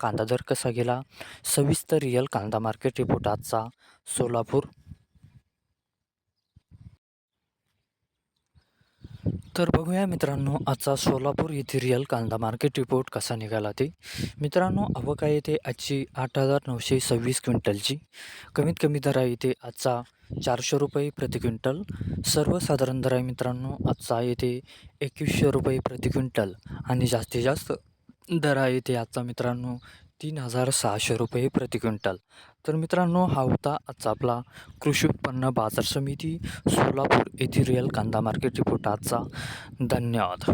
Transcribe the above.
कांदा दर कसा गेला सविस्तर रिअल कांदा मार्केट रिपोर्ट आजचा सोलापूर. तर बघूया मित्रांनो आजचा सोलापूर येथे रिअल कांदा मार्केट रिपोर्ट कसा निघाला ते. मित्रांनो अवका येथे आजची आठ हजार नऊशे सव्वीस क्विंटलची. कमीत कमी दर आहे इथे आजचा चारशे रुपये प्रति क्विंटल. सर्वसाधारण दर आहे मित्रांनो आजचा येथे एकवीसशे रुपये प्रति क्विंटल. आणि जास्तीत जास्त दर आहे इथे आजचा मित्रांनो तीन हजार सहाशे रुपये प्रति क्विंटल. तर मित्रांनो हा होता आजचा आपला कृषी उत्पन्न बाजार समिती सोलापूर येथील रिअल कांदा मार्केट रिपोर्ट आजचा. धन्यवाद.